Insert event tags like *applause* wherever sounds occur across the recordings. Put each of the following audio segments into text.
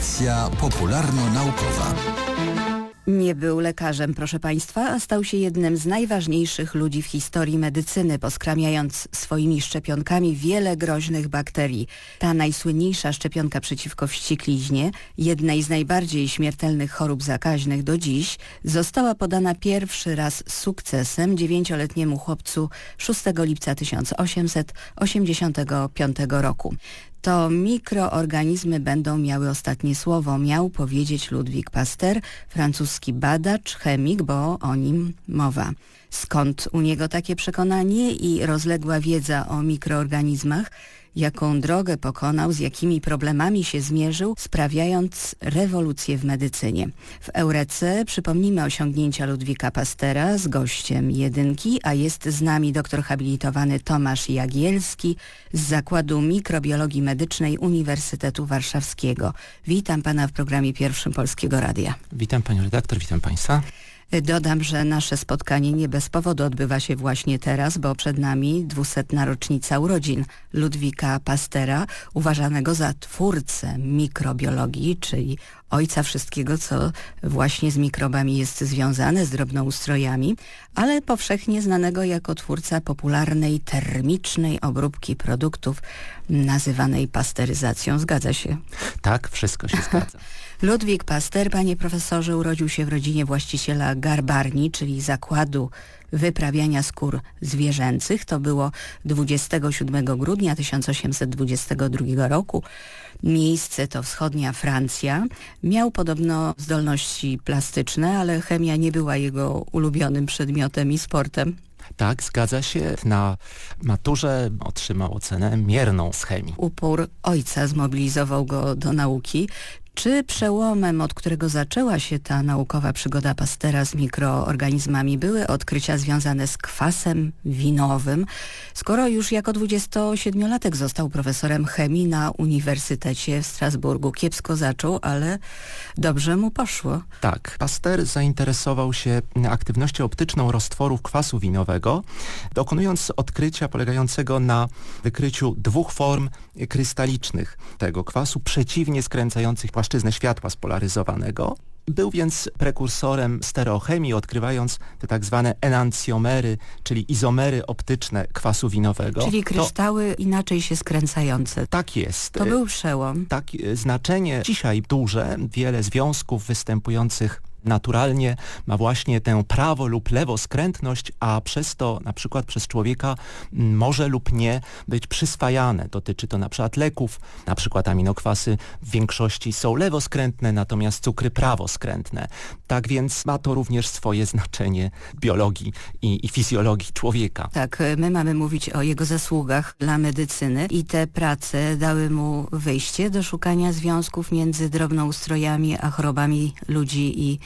Audycja popularno-naukowa. Nie był lekarzem, proszę Państwa, a stał się jednym z najważniejszych ludzi w historii medycyny, poskramiając swoimi szczepionkami wiele groźnych bakterii. Ta najsłynniejsza szczepionka przeciwko wściekliźnie, jednej z najbardziej śmiertelnych chorób zakaźnych do dziś, została podana pierwszy raz z sukcesem dziewięcioletniemu chłopcu 6 lipca 1885 roku to mikroorganizmy będą miały ostatnie słowo, miał powiedzieć Ludwik Pasteur, francuski badacz, chemik, bo o nim mowa. Skąd u niego takie przekonanie i rozległa wiedza o mikroorganizmach? jaką drogę pokonał, z jakimi problemami się zmierzył, sprawiając rewolucję w medycynie. W Eurece przypomnimy osiągnięcia Ludwika Pastera z gościem jedynki, a jest z nami doktor habilitowany Tomasz Jagielski z Zakładu Mikrobiologii Medycznej Uniwersytetu Warszawskiego. Witam pana w programie pierwszym Polskiego Radia. Witam panią redaktor, witam państwa. Dodam, że nasze spotkanie nie bez powodu odbywa się właśnie teraz, bo przed nami dwusetna rocznica urodzin Ludwika Pastera, uważanego za twórcę mikrobiologii, czyli ojca wszystkiego, co właśnie z mikrobami jest związane, z drobnoustrojami, ale powszechnie znanego jako twórca popularnej termicznej obróbki produktów nazywanej pasteryzacją. Zgadza się? Tak, wszystko się *laughs* zgadza. Ludwik Paster, panie profesorze, urodził się w rodzinie właściciela garbarni, czyli zakładu wyprawiania skór zwierzęcych. To było 27 grudnia 1822 roku. Miejsce to wschodnia Francja. Miał podobno zdolności plastyczne, ale chemia nie była jego ulubionym przedmiotem i sportem. Tak, zgadza się. Na maturze otrzymał ocenę mierną z chemii. Upór ojca zmobilizował go do nauki. Czy przełomem, od którego zaczęła się ta naukowa przygoda Pastera z mikroorganizmami, były odkrycia związane z kwasem winowym, skoro już jako 27-latek został profesorem chemii na Uniwersytecie w Strasburgu? Kiepsko zaczął, ale dobrze mu poszło. Tak. Pasteur zainteresował się aktywnością optyczną roztworów kwasu winowego, dokonując odkrycia polegającego na wykryciu dwóch form krystalicznych tego kwasu, przeciwnie skręcających płaszczyznę światła spolaryzowanego. Był więc prekursorem stereochemii, odkrywając te tak zwane enancjomery, czyli izomery optyczne kwasu winowego. Czyli kryształy to, inaczej się skręcające. Tak jest. To był przełom. Tak, znaczenie dzisiaj duże, wiele związków występujących naturalnie ma właśnie tę prawo lub lewoskrętność, a przez to na przykład przez człowieka może lub nie być przyswajane. Dotyczy to na przykład leków, na przykład aminokwasy w większości są lewoskrętne, natomiast cukry prawoskrętne. Tak więc ma to również swoje znaczenie biologii i, i fizjologii człowieka. Tak, my mamy mówić o jego zasługach dla medycyny i te prace dały mu wyjście do szukania związków między drobnoustrojami a chorobami ludzi i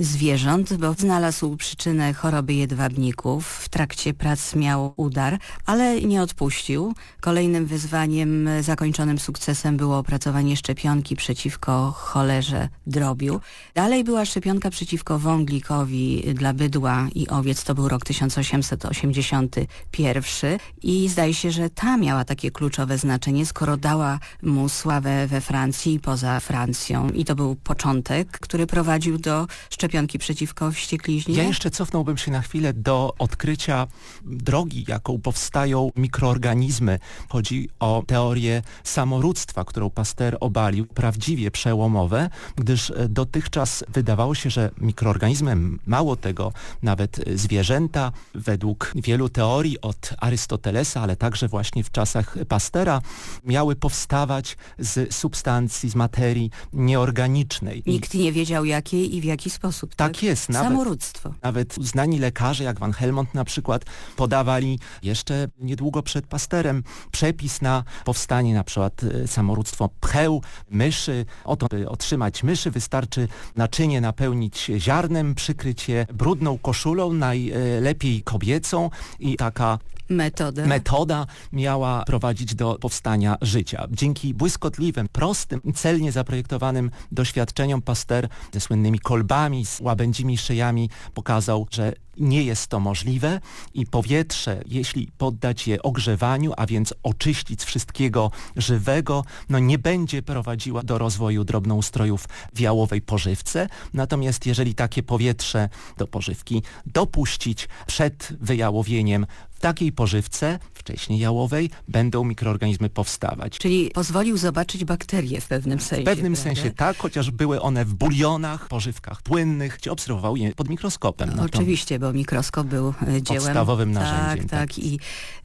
zwierząt, bo znalazł przyczynę choroby jedwabników. W trakcie prac miał udar, ale nie odpuścił. Kolejnym wyzwaniem zakończonym sukcesem było opracowanie szczepionki przeciwko cholerze drobiu. Dalej była szczepionka przeciwko wąglikowi dla bydła i owiec. To był rok 1881 i zdaje się, że ta miała takie kluczowe znaczenie, skoro dała mu sławę we Francji i poza Francją. I to był początek, który prowadził do szczepionki przeciwko wściekliźnie? Ja jeszcze cofnąłbym się na chwilę do odkrycia drogi, jaką powstają mikroorganizmy. Chodzi o teorię samorództwa, którą Pasteur obalił, prawdziwie przełomowe, gdyż e, dotychczas wydawało się, że mikroorganizmy, mało tego, nawet zwierzęta, według wielu teorii od Arystotelesa, ale także właśnie w czasach Pastera, miały powstawać z substancji, z materii nieorganicznej. Nikt nie wiedział jakiej i w jaki sposób. Tak, tak jest. Nawet, Samorództwo. Nawet znani lekarze, jak Van Helmont na przykład, podawali jeszcze niedługo przed Pasterem przepis na powstanie na przykład e, samorództwo pcheł, myszy. Oto, by otrzymać myszy wystarczy naczynie napełnić ziarnem, przykryć je brudną koszulą, najlepiej kobiecą i taka Metoda. Metoda miała prowadzić do powstania życia. Dzięki błyskotliwym, prostym, celnie zaprojektowanym doświadczeniom Pasteur ze słynnymi kolbami, z łabędzimi szyjami pokazał, że nie jest to możliwe i powietrze, jeśli poddać je ogrzewaniu, a więc oczyścić wszystkiego żywego, no nie będzie prowadziła do rozwoju drobnoustrojów w jałowej pożywce. Natomiast jeżeli takie powietrze do pożywki dopuścić przed wyjałowieniem takiej pożywce, wcześniej jałowej, będą mikroorganizmy powstawać. Czyli pozwolił zobaczyć bakterie w pewnym sensie. W pewnym prawda? sensie tak, chociaż były one w bulionach, pożywkach płynnych, gdzie obserwował je pod mikroskopem. No, oczywiście, bo mikroskop był e, dziełem... Podstawowym narzędziem, Tak, tak. I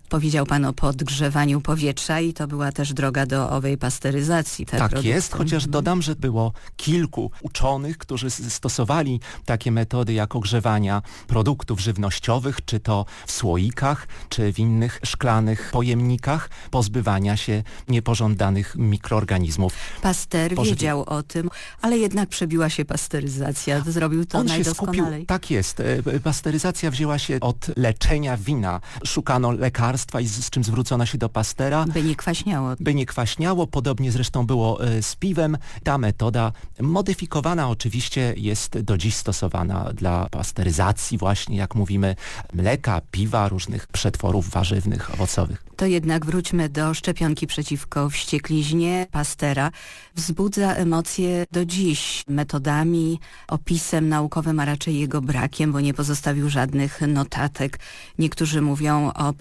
powiedział pan o podgrzewaniu powietrza i to była też droga do owej pasteryzacji. te Tak produkty. jest, chociaż dodam, że było kilku uczonych, którzy stosowali takie metody jak ogrzewania produktów żywnościowych, czy to w słoikach, czy w innych szklanych pojemnikach, pozbywania się niepożądanych mikroorganizmów. Paster Pożywienie. wiedział o tym, ale jednak przebiła się pasteryzacja. Zrobił to On się skupił, najdoskonalej. tak jest, e, pasteryzacja wzięła się od leczenia wina. Szukano lekarstwa i z, z czym zwrócono się do pastera. By nie kwaśniało. by nie kwaśniało, podobnie zresztą było e, z piwem. Ta metoda modyfikowana oczywiście jest do dziś stosowana dla pasteryzacji właśnie, jak mówimy, mleka, piwa, różnych przetworów warzywnych, owocowych. To jednak wróćmy do szczepionki przeciwko wściekliźnie Pastera. Wzbudza emocje do dziś metodami, opisem naukowym, a raczej jego brakiem, bo nie pozostawił żadnych notatek. Niektórzy mówią o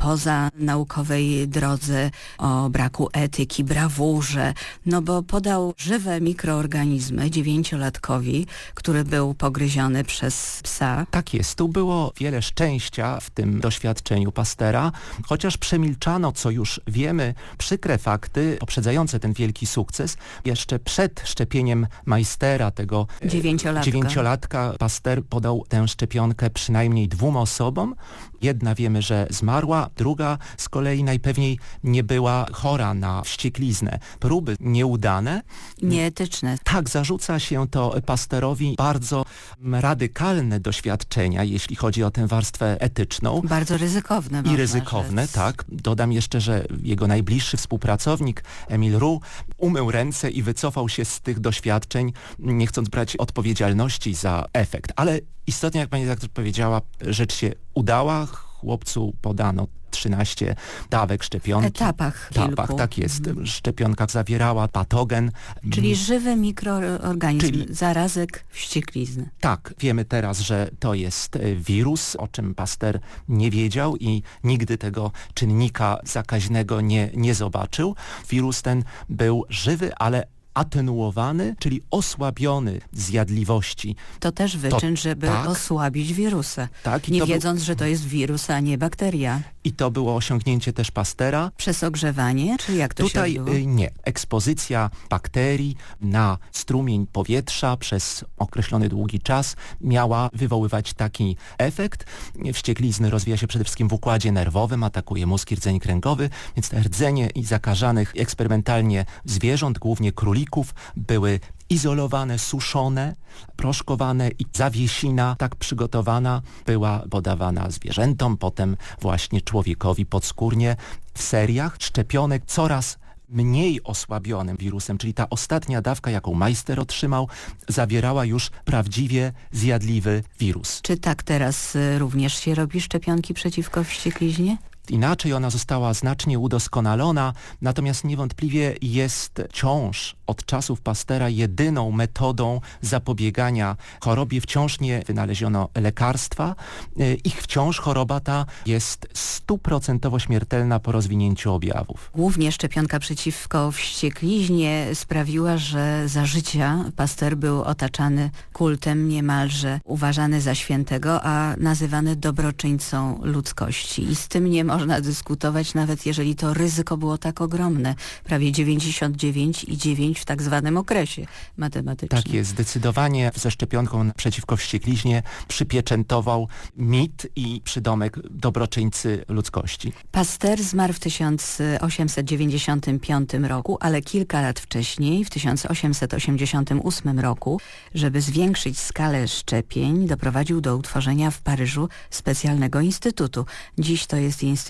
pozanaukowej drodze, o braku etyki, brawurze, no bo podał żywe mikroorganizmy dziewięciolatkowi, który był pogryziony przez psa. Tak jest, tu było wiele szczęścia w tym doświadczeniu Pastera, chociaż przemilczano, co już wiemy, przykre fakty poprzedzające ten wielki sukces. Jeszcze przed szczepieniem Majstera, tego e, Dziewięciolatka. dziewięciolatka, Paster podał tę szczepionkę przynajmniej dwóm osobom. Jedna wiemy, że zmarła, druga z kolei najpewniej nie była chora na wściekliznę. Próby nieudane, Nieetyczne. tak, zarzuca się to Pasterowi bardzo radykalne doświadczenia, jeśli chodzi o tę warstwę etyczną. Bardzo ryzykowne. I ryzykowne, rzec. tak. Dodam jeszcze, że jego najbliższy współpracownik, Emil Roux, umył ręce i wycofał się z tych doświadczeń, nie chcąc brać odpowiedzialności za efekt. Ale istotnie, jak pani redaktor powiedziała, rzecz się udała. Chłopcu podano 13 dawek szczepionki. etapach etapach, kilku. Mhm. tak jest. Szczepionka zawierała patogen. Czyli żywy mikroorganizm, Czyli- zarazek wścieklizny. Tak, wiemy teraz, że to jest e, wirus, o czym Pasteur nie wiedział i nigdy tego czynnika zakaźnego nie, nie zobaczył. Wirus ten był żywy, ale atenuowany, czyli osłabiony z jadliwości. To też wyczyn, żeby tak. osłabić wirusa. Tak, nie to był- wiedząc, że to jest wirus, a nie bakteria. I to było osiągnięcie też Pastera. Przez ogrzewanie, czy jak to Tutaj się odbyło? y, nie. Ekspozycja bakterii na strumień powietrza przez określony długi czas miała wywoływać taki efekt. Wścieklizny rozwija się przede wszystkim w układzie nerwowym, atakuje mózg i rdzeń kręgowy, więc te rdzenie i zakażanych eksperymentalnie zwierząt, głównie królików, były izolowane, suszone, proszkowane i zawiesina tak przygotowana była podawana zwierzętom, potem właśnie człowiekowi podskórnie w seriach szczepionek coraz mniej osłabionym wirusem, czyli ta ostatnia dawka, jaką Majster otrzymał, zawierała już prawdziwie zjadliwy wirus. Czy tak teraz y, również się robi szczepionki przeciwko wściekliźnie? Inaczej ona została znacznie udoskonalona, natomiast niewątpliwie jest wciąż od czasów Pastera jedyną metodą zapobiegania chorobie. Wciąż nie wynaleziono lekarstwa. Y, Ich wciąż choroba ta jest stuprocentowo śmiertelna po rozwinięciu objawów. Głównie szczepionka przeciwko wściekliźnie sprawiła, że za życia Pasteur był otaczany kultem niemalże, uważany za świętego, a nazywany dobroczyńcą ludzkości. I z tym nie można dyskutować, nawet jeżeli to ryzyko było tak ogromne. Prawie 99,9 w tak zwanym okresie matematycznym. Tak jest, zdecydowanie ze szczepionką przeciwko wściekliźnie przypieczętował mit i przydomek dobroczyńcy ludzkości. Pasteur zmarł w 1895 roku, ale kilka lat wcześniej, w 1888 roku, żeby zwiększyć skalę szczepień, doprowadził do utworzenia w Paryżu specjalnego instytutu. Dziś to jest Instytut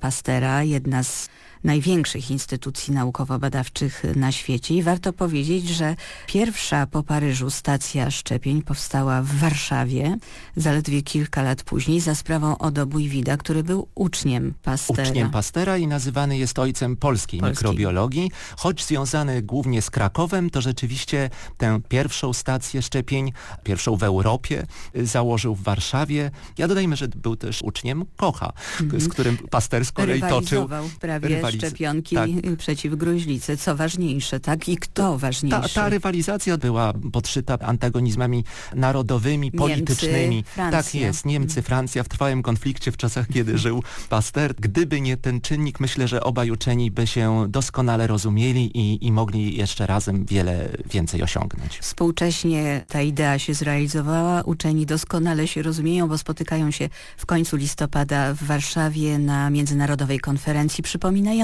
Pasteura, jedna z największych instytucji naukowo-badawczych na świecie i warto powiedzieć, że pierwsza po Paryżu stacja szczepień powstała w Warszawie zaledwie kilka lat później za sprawą Odo Bujwida, który był uczniem Pastera. Uczniem Pastera i nazywany jest ojcem polskiej, Polskiej. mikrobiologii. Choć związany głównie z Krakowem, to rzeczywiście tę pierwszą stację szczepień, pierwszą w Europie, y, założył w Warszawie. Ja dodajmy, że był też uczniem Kocha, k- z którym Paster z kolei toczył... Prawie rywaliz- szczepionki tak. przeciw gruźlicy. Co ważniejsze, tak? I kto Ta, ważniejszy? ta rywalizacja była podszyta antagonizmami narodowymi, politycznymi. Francja. Tak jest, Niemcy, Francja w trwałym konflikcie w czasach, kiedy żył Pasteur. Gdyby nie ten czynnik, myślę, że obaj uczeni by się doskonale rozumieli i, i mogli jeszcze razem wiele więcej osiągnąć. Współcześnie ta idea się zrealizowała. Uczeni doskonale się rozumieją, bo spotykają się w końcu listopada w Warszawie na międzynarodowej konferencji przypominającej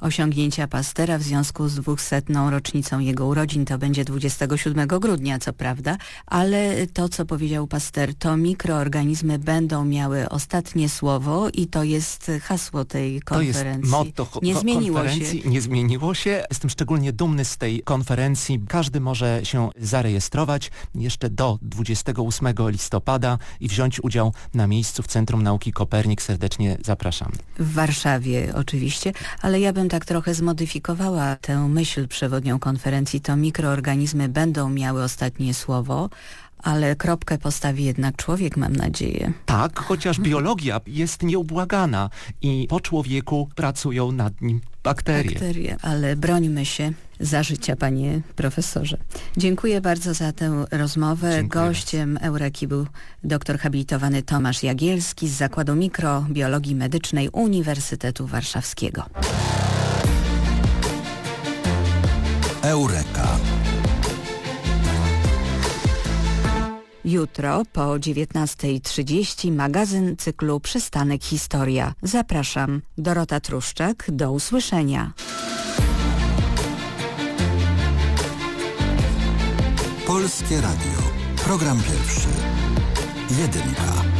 osiągnięcia Pastera w związku z dwusetną rocznicą jego urodzin. To będzie 27 grudnia, co prawda, ale to, co powiedział Paster, to mikroorganizmy będą miały ostatnie słowo i to jest hasło tej To jest konferencji. motto Nie zmieniło się. konferencji. Nie zmieniło się. Jestem szczególnie dumny z tej konferencji. Każdy może się zarejestrować jeszcze do 28 listopada i wziąć udział na miejscu w Centrum Nauki Kopernik. Serdecznie zapraszam. W Warszawie oczywiście, ale ja bym tak trochę zmodyfikowała tę myśl przewodnią konferencji. To mikroorganizmy będą miały ostatnie słowo, ale kropkę postawi jednak człowiek, mam nadzieję. Tak, chociaż biologia jest nieubłagana i po człowieku pracują nad nim bakterie. Bakterie, ale brońmy się za życia, panie profesorze. Dziękuję bardzo za tę rozmowę. Dziękuję Gościem Eureki był doktor habilitowany Tomasz Jagielski z Zakładu Mikrobiologii Medycznej Uniwersytetu Warszawskiego. Eureka. Jutro po 19.30 magazyn cyklu Przystanek Historia. Zapraszam. Dorota Truszczak. Do usłyszenia. Polskie Radio. Program pierwszy. Jedynka.